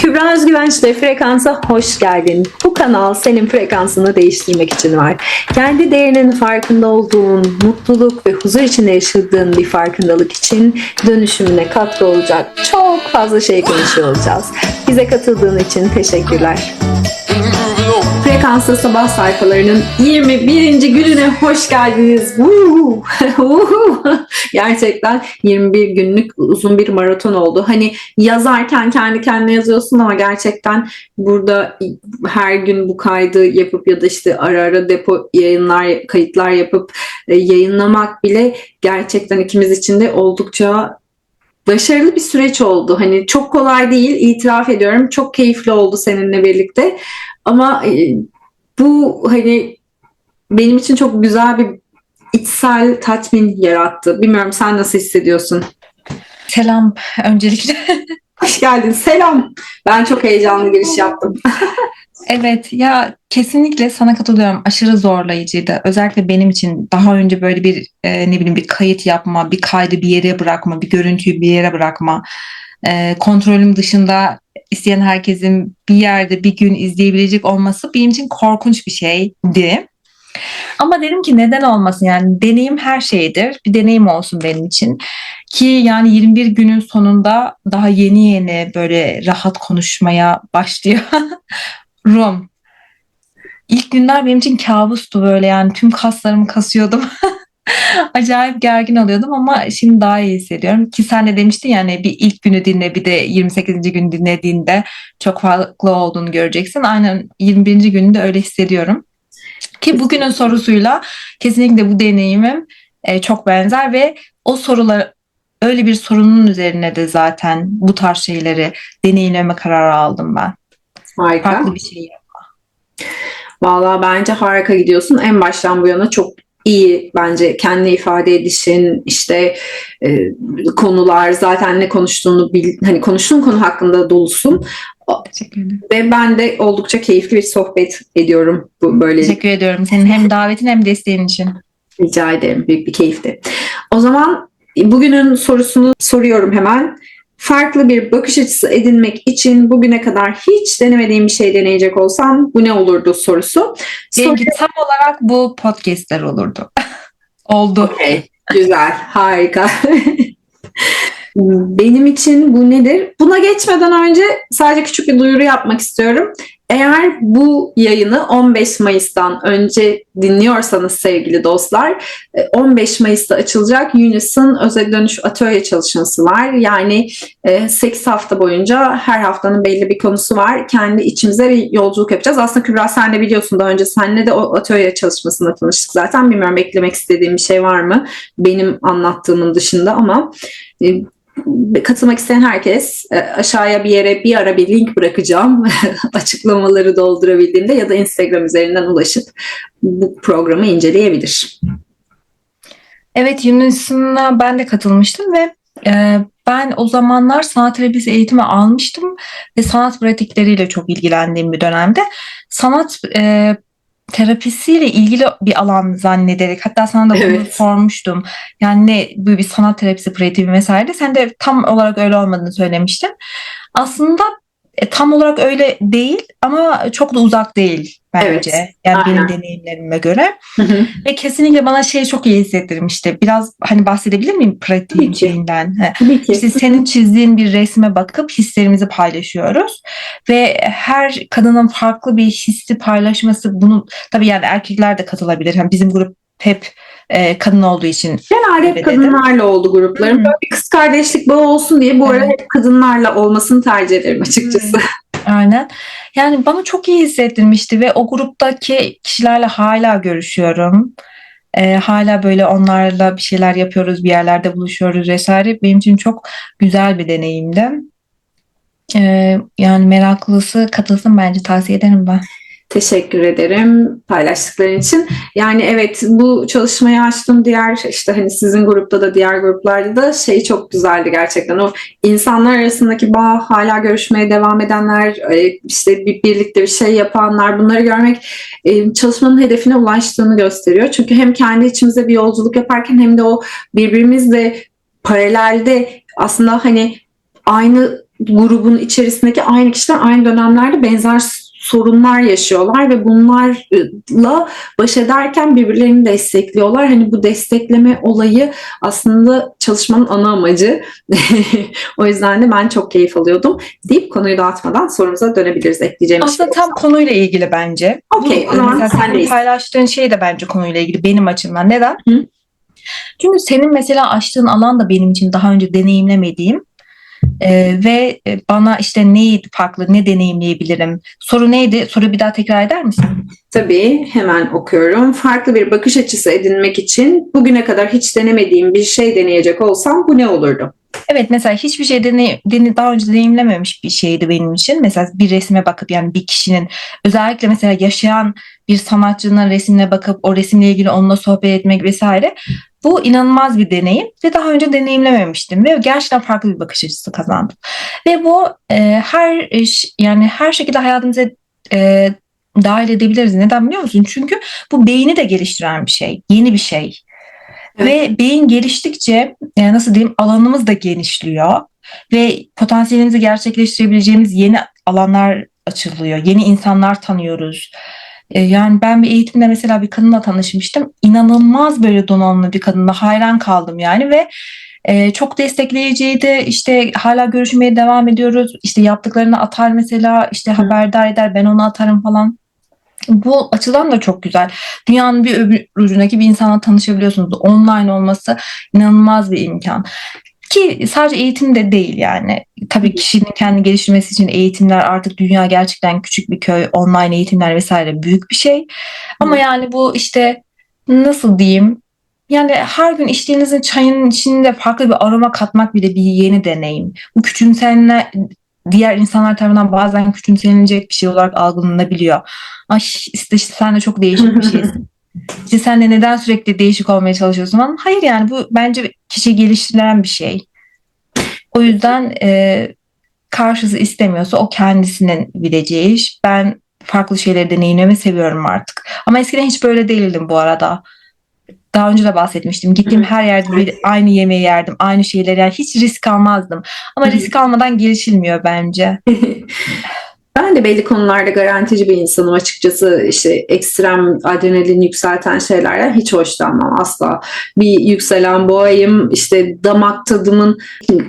Kübra Özgüvenç'le frekansa hoş geldin. Bu kanal senin frekansını değiştirmek için var. Kendi değerinin farkında olduğun, mutluluk ve huzur içinde yaşadığın bir farkındalık için dönüşümüne katkı olacak çok fazla şey konuşuyor olacağız. Bize katıldığın için teşekkürler. Frekansa sabah sayfalarının 21. gününe hoş geldiniz. Gerçekten 21 günlük uzun bir maraton oldu. Hani yazarken kendi kendine yazıyorsun ama gerçekten burada her gün bu kaydı yapıp ya da işte ara ara depo yayınlar, kayıtlar yapıp e, yayınlamak bile gerçekten ikimiz için de oldukça başarılı bir süreç oldu. Hani çok kolay değil, itiraf ediyorum. Çok keyifli oldu seninle birlikte. Ama e, bu hani benim için çok güzel bir içsel tatmin yarattı. Bilmiyorum sen nasıl hissediyorsun? Selam öncelikle. Hoş geldin. Selam. Ben çok heyecanlı giriş yaptım. Evet ya kesinlikle sana katılıyorum. Aşırı zorlayıcıydı. Özellikle benim için daha önce böyle bir e, ne bileyim bir kayıt yapma, bir kaydı bir yere bırakma, bir görüntüyü bir yere bırakma. E, kontrolüm dışında isteyen herkesin bir yerde bir gün izleyebilecek olması benim için korkunç bir şeydi. Ama dedim ki neden olmasın yani deneyim her şeydir. Bir deneyim olsun benim için. Ki yani 21 günün sonunda daha yeni yeni böyle rahat konuşmaya başlıyor. Rum. İlk günler benim için kabustu böyle yani tüm kaslarımı kasıyordum. Acayip gergin oluyordum ama şimdi daha iyi hissediyorum. Ki sen de demiştin yani bir ilk günü dinle bir de 28. gün dinlediğinde çok farklı olduğunu göreceksin. Aynen 21. gününde öyle hissediyorum. Ki bugünün sorusuyla kesinlikle bu deneyimim e, çok benzer ve o sorular öyle bir sorunun üzerine de zaten bu tarz şeyleri deneyimleme kararı aldım ben. Harika. Farklı bir şey. Vallahi bence harika gidiyorsun. En baştan bu yana çok iyi bence kendi ifade edişin işte e, konular zaten ne konuştuğunu bil, hani konuştuğun konu hakkında dolusun. Teşekkür ederim. Ve ben de oldukça keyifli bir sohbet ediyorum bu böyle. Teşekkür ediyorum senin hem davetin hem desteğin için. Rica ederim. Büyük bir keyifti. O zaman bugünün sorusunu soruyorum hemen. Farklı bir bakış açısı edinmek için bugüne kadar hiç denemediğim bir şey deneyecek olsam bu ne olurdu sorusu. Benimki tam olarak bu podcastler olurdu. Oldu. Okay, güzel, harika. Benim için bu nedir? Buna geçmeden önce sadece küçük bir duyuru yapmak istiyorum. Eğer bu yayını 15 Mayıs'tan önce dinliyorsanız sevgili dostlar, 15 Mayıs'ta açılacak Unis'ın özel dönüş atölye çalışması var. Yani 8 hafta boyunca her haftanın belli bir konusu var. Kendi içimize bir yolculuk yapacağız. Aslında Kübra sen de biliyorsun daha önce senle de o atölye çalışmasında tanıştık zaten. Bilmiyorum eklemek istediğim bir şey var mı? Benim anlattığımın dışında ama katılmak isteyen herkes aşağıya bir yere bir ara bir link bırakacağım açıklamaları doldurabildiğinde ya da Instagram üzerinden ulaşıp bu programı inceleyebilir. Evet Yunus'una ben de katılmıştım ve e, ben o zamanlar sanat terapisi eğitimi almıştım ve sanat pratikleriyle çok ilgilendiğim bir dönemde sanat e, terapisiyle ilgili bir alan zannederek hatta sana da bunu Evet. sormuştum. Yani ne bu bir sanat terapisi pratiği vesaire. Sen de tam olarak öyle olmadığını söylemiştin. Aslında e, tam olarak öyle değil ama çok da uzak değil bence. Evet, Yani benim aynen. deneyimlerime göre. Hı hı. Ve kesinlikle bana şey çok iyi hissettirmişti. Biraz hani bahsedebilir miyim pratiğin şeyinden? Tabii ki. İşte senin çizdiğin bir resme bakıp hislerimizi paylaşıyoruz. Ve her kadının farklı bir hissi paylaşması bunu tabii yani erkekler de katılabilir. Yani bizim grup hep e, kadın olduğu için Genelde hep kadınlarla oldu gruplarım. Hı hı. Böyle bir kız kardeşlik bağı olsun diye bu arada Evet. hep kadınlarla olmasını tercih ederim açıkçası. aynen. Yani bana çok iyi hissettirmişti ve o gruptaki kişilerle hala görüşüyorum. E, hala böyle onlarla bir şeyler yapıyoruz, bir yerlerde buluşuyoruz vesaire. Benim için çok güzel bir deneyimdi. E, yani meraklısı katılsın bence tavsiye ederim ben. Teşekkür ederim paylaştıkların için. Yani evet bu çalışmayı açtım diğer işte hani sizin grupta da diğer gruplarda da şey çok güzeldi gerçekten. O insanlar arasındaki bağ hala görüşmeye devam edenler e, işte bir, birlikte bir şey yapanlar bunları görmek e, çalışmanın hedefine ulaştığını gösteriyor. Çünkü hem kendi içimize bir yolculuk yaparken hem de o birbirimizle paralelde aslında hani aynı grubun içerisindeki aynı kişiler aynı dönemlerde benzer sorunlar yaşıyorlar ve bunlarla baş ederken birbirlerini destekliyorlar. Hani bu destekleme olayı aslında çalışmanın ana amacı. o yüzden de ben çok keyif alıyordum deyip konuyu dağıtmadan sorumuza dönebiliriz. Ekleyeceğim şey Aslında tam konuyla ilgili bence. Okey, paylaştığın şey de bence konuyla ilgili benim açımdan. Neden? Hı. Çünkü senin mesela açtığın alan da benim için daha önce deneyimlemediğim Ee, ve e, bana işte neyi farklı, ne deneyimleyebilirim? Soru neydi? Soru bir daha tekrar eder misin? Tabii hemen okuyorum. Farklı bir bakış açısı edinmek için bugüne kadar hiç denemediğim bir şey deneyecek olsam bu ne olurdu? Evet mesela hiçbir şey deney, dene- daha önce deneyimlememiş bir şeydi benim için. Mesela bir resme bakıp yani bir kişinin özellikle mesela yaşayan bir sanatçının resmine bakıp o resimle ilgili onunla sohbet etmek vesaire. Bu inanılmaz bir deneyim ve daha önce deneyimlememiştim ve gerçekten farklı bir bakış açısı kazandım. Ve bu e, her iş yani her şekilde hayatımıza e, dahil edebiliriz. Neden biliyor musun? Çünkü bu beyni de geliştiren bir şey, yeni bir şey. Ve beyin geliştikçe e, nasıl diyeyim alanımız da genişliyor ve potansiyelimizi gerçekleştirebileceğimiz yeni alanlar açılıyor. Yeni insanlar tanıyoruz. E, yani ben bir eğitimde mesela bir kadınla tanışmıştım. İnanılmaz böyle donanımlı bir kadınla hayran kaldım yani ve e, çok destekleyiciydi. İşte hala görüşmeye devam ediyoruz. İşte yaptıklarını atar mesela işte haberdar eder ben onu atarım falan. Bu açıdan da çok güzel. Dünyanın bir öbür ucundaki bir insanla tanışabiliyorsunuz. Online olması inanılmaz bir imkan. Ki sadece eğitim de değil yani. Tabii kişinin kendi geliştirmesi için eğitimler artık dünya gerçekten küçük bir köy. Online eğitimler vesaire büyük bir şey. Ama Hı. yani bu işte nasıl diyeyim? Yani her gün içtiğinizin çayının içinde farklı bir aroma katmak bile bir yeni deneyim. Bu küçümsenle diğer insanlar tarafından bazen küçümsenilecek bir şey olarak algılanabiliyor. Ay işte sen de çok değişik bir şeysin. İşte sen de neden sürekli değişik olmaya çalışıyorsun falan. Hayır yani bu bence kişi geliştiren bir şey. O yüzden e, karşısı istemiyorsa o kendisinin bileceği iş. Ben farklı şeyleri deneyimlemeyi seviyorum artık. Ama eskiden hiç böyle değildim bu arada. Daha önce de bahsetmiştim. Gittiğim her yerde bir aynı yemeği yerdim, aynı şeyleri yani hiç risk almazdım. Ama risk almadan gelişilmiyor bence. Ben de belli konularda garantici bir insanım açıkçası işte ekstrem adrenalin yükselten şeylerden hiç hoşlanmam asla. Bir yükselen boğayım işte damak tadımın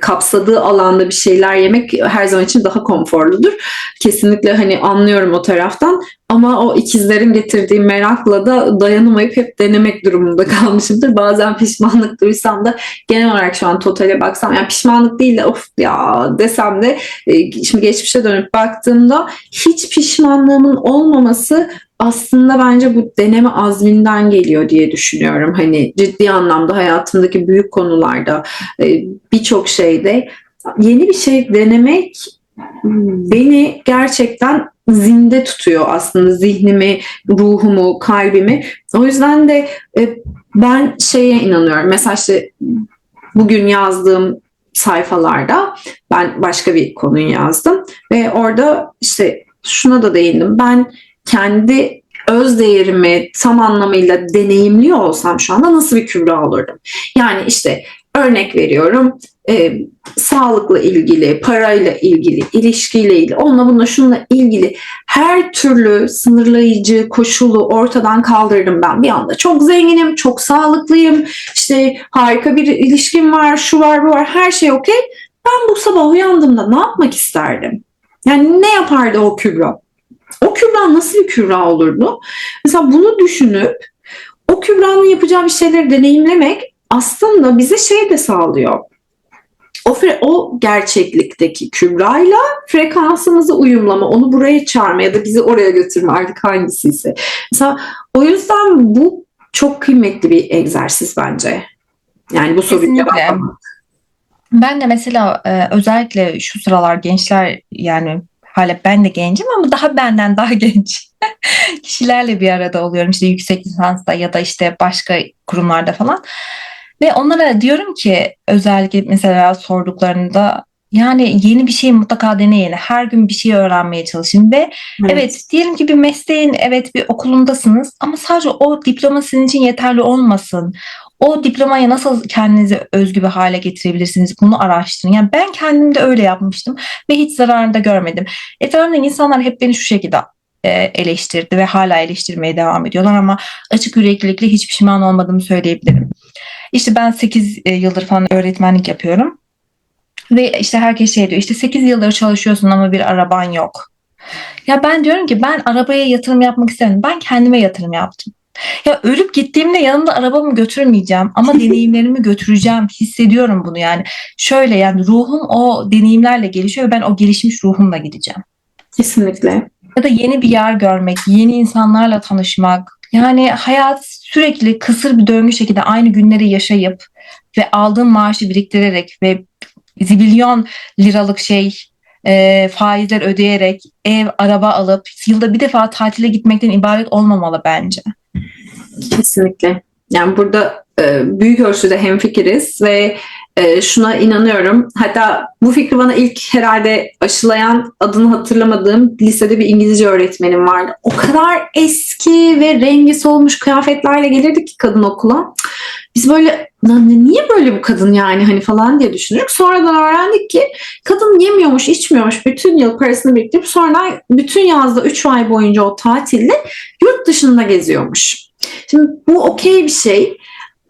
kapsadığı alanda bir şeyler yemek her zaman için daha konforludur. Kesinlikle hani anlıyorum o taraftan ama o ikizlerin getirdiği merakla da dayanamayıp hep denemek durumunda kalmışımdır. Bazen pişmanlık duysam da genel olarak şu an totale baksam yani pişmanlık değil de of ya desem de e, şimdi geçmişe dönüp baktığımda hiç pişmanlığımın olmaması aslında bence bu deneme azminden geliyor diye düşünüyorum. Hani ciddi anlamda hayatımdaki büyük konularda e, birçok şeyde yeni bir şey denemek beni gerçekten zinde tutuyor aslında zihnimi, ruhumu, kalbimi. O yüzden de e, ben şeye inanıyorum. Mesela işte bugün yazdığım sayfalarda ben başka bir konuyu yazdım ve orada işte şuna da değindim. Ben kendi öz değerimi tam anlamıyla deneyimliyor olsam şu anda nasıl bir kübra olurdum? Yani işte örnek veriyorum e, sağlıkla ilgili, parayla ilgili, ilişkiyle ilgili, onunla bununla şununla ilgili her türlü sınırlayıcı koşulu ortadan kaldırdım ben bir anda. Çok zenginim, çok sağlıklıyım, işte harika bir ilişkim var, şu var, bu var, her şey okey. Ben bu sabah uyandığımda ne yapmak isterdim? Yani ne yapardı o Kübra? O Kübra nasıl bir Kübra olurdu? Mesela bunu düşünüp o Kübra'nın yapacağı bir şeyleri deneyimlemek aslında bize şey de sağlıyor. O, o gerçeklikteki Kübra'yla frekansımızı uyumlama, onu buraya çağırma ya da bizi oraya götürme artık hangisiyse. Mesela o yüzden bu çok kıymetli bir egzersiz bence. Yani bu soruyu cevaplamak. Ben de mesela e, özellikle şu sıralar gençler yani hala ben de gencim ama daha benden daha genç kişilerle bir arada oluyorum işte yüksek lisansta ya da işte başka kurumlarda falan ve onlara diyorum ki özellikle mesela sorduklarında yani yeni bir şey mutlaka deneyin her gün bir şey öğrenmeye çalışın ve Evet, diyelim ki bir mesleğin, evet bir okulundasınız ama sadece o diploma sizin için yeterli olmasın. O diplomayı nasıl kendinize özgü bir hale getirebilirsiniz? Bunu araştırın. Yani ben kendim de öyle yapmıştım ve hiç zararını da görmedim. Etrafımdaki insanlar hep beni şu şekilde e, eleştirdi ve hala eleştirmeye devam ediyorlar ama açık yüreklilikle hiç pişman olmadığımı söyleyebilirim. İşte ben 8 yıldır falan öğretmenlik yapıyorum. Ve işte herkes şey diyor işte 8 yıldır çalışıyorsun ama bir araban yok. Ya ben diyorum ki ben arabaya yatırım yapmak istemedim. Ben kendime yatırım yaptım. Ya ölüp gittiğimde yanımda arabamı götürmeyeceğim ama deneyimlerimi götüreceğim. Hissediyorum bunu yani. Şöyle yani ruhum o deneyimlerle gelişiyor ve ben o gelişmiş ruhumla gideceğim. Kesinlikle. Ya da yeni bir yer görmek, yeni insanlarla tanışmak. Yani hayat sürekli kısır bir döngü şekilde aynı günleri yaşayıp ve aldığım maaşı biriktirerek ve zibilyon liralık şey e, faizler ödeyerek ev, araba alıp yılda bir defa tatile gitmekten ibaret olmamalı bence. Kesinlikle. Yani burada e, büyük ölçüde hemfikiriz ve e, şuna inanıyorum. Hatta bu fikri bana ilk herhalde aşılayan adını hatırlamadığım lisede bir İngilizce öğretmenim vardı. O kadar eski ve rengi solmuş kıyafetlerle gelirdi ki kadın okula. Biz böyle "Lan niye böyle bu kadın yani hani falan diye düşünüyoruz. Sonradan öğrendik ki kadın yemiyormuş, içmiyormuş. Bütün yıl parasını biriktirip sonra bütün yazda 3 ay boyunca o tatilde yurt dışında geziyormuş. Şimdi bu okey bir şey.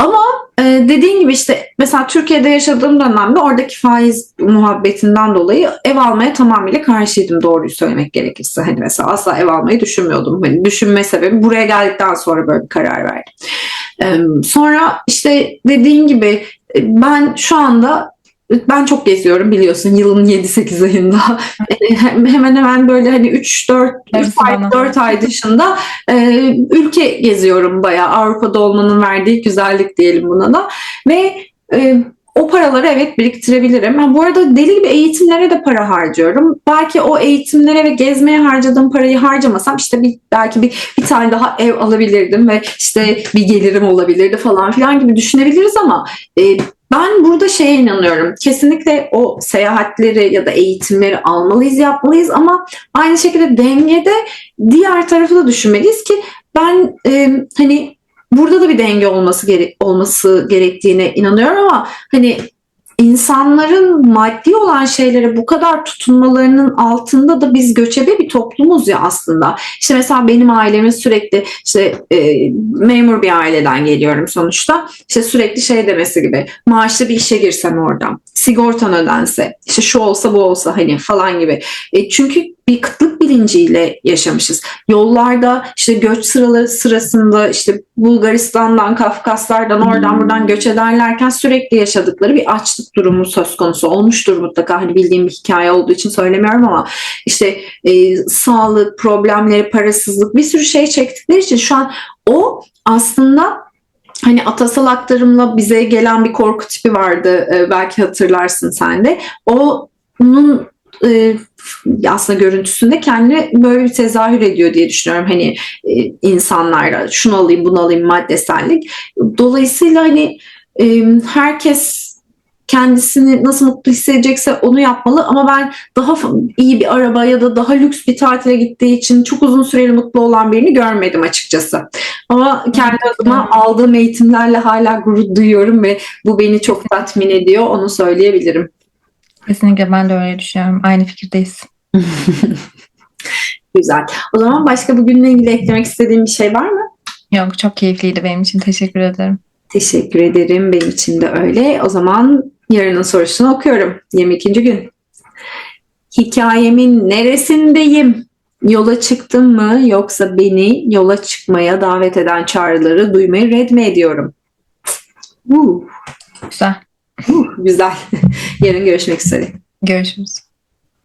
Ama e, dediğin gibi işte mesela Türkiye'de yaşadığım dönemde oradaki faiz muhabbetinden dolayı ev almaya tamamıyla karşıydım doğruyu söylemek gerekirse. Hani mesela asla ev almayı düşünmüyordum. Hani düşünme sebebi buraya geldikten sonra böyle bir karar verdim. Sonra işte dediğin gibi e, ben şu anda ben çok geziyorum biliyorsun yılın 7-8 ayında. E, hemen hemen böyle hani 3-4 Darısı ay, bana. 4 ay dışında e, ülke geziyorum bayağı. Avrupa'da olmanın verdiği güzellik diyelim buna da. Ve e, o paraları evet biriktirebilirim. Ha, bu arada deli gibi eğitimlere de para harcıyorum. Belki o eğitimlere ve gezmeye harcadığım parayı harcamasam işte bir, belki bir, bir tane daha ev alabilirdim ve işte bir gelirim olabilirdi falan filan gibi düşünebiliriz ama e, ben burada şeye inanıyorum. Kesinlikle o seyahatleri ya da eğitimleri almalıyız, yapmalıyız ama aynı şekilde dengede diğer tarafı da düşünmeliyiz ki ben e, hani burada da bir denge olması gere- olması gerektiğine inanıyorum ama hani insanların maddi olan şeylere bu kadar tutunmalarının altında da biz göçebe bir toplumuz ya aslında. İşte mesela benim ailemin sürekli işte e, memur bir aileden geliyorum sonuçta. İşte sürekli şey demesi gibi maaşlı bir işe girsem oradan, sigortan ödense, işte şu olsa bu olsa hani falan gibi. E, çünkü bir kıtlık bilinciyle yaşamışız. Yollarda işte göç sıraları sırasında işte Bulgaristan'dan, Kafkaslardan, oradan buradan göç ederlerken sürekli yaşadıkları bir açlık durumu söz konusu olmuştur mutlaka. Hani bildiğim bir hikaye olduğu için söylemiyorum ama işte e, sağlık problemleri, parasızlık bir sürü şey çektikleri için şu an o aslında hani atasal aktarımla bize gelen bir korku tipi vardı. E, belki hatırlarsın sen de. O onun e, aslında görüntüsünde kendini böyle bir tezahür ediyor diye düşünüyorum. Hani e, insanlarla şunu alayım bunu alayım maddesellik. Dolayısıyla hani e, herkes kendisini nasıl mutlu hissedecekse onu yapmalı ama ben daha iyi bir araba ya da daha lüks bir tatile gittiği için çok uzun süreli mutlu olan birini görmedim açıkçası. Ama kendi adıma aldığım eğitimlerle hala gurur duyuyorum ve bu beni çok tatmin ediyor onu söyleyebilirim. Kesinlikle ben de öyle düşünüyorum. Aynı fikirdeyiz. Güzel. O zaman başka bugünle ilgili eklemek istediğim bir şey var mı? Yok çok keyifliydi benim için. Teşekkür ederim. Teşekkür ederim. Benim için de öyle. O zaman yarının sorusunu okuyorum. 22. gün. Hikayemin neresindeyim? Yola çıktım mı yoksa beni yola çıkmaya davet eden çağrıları duymayı red mi ediyorum? Uh, Güzel. Güzel. Yarın görüşmek üzere. Görüşürüz.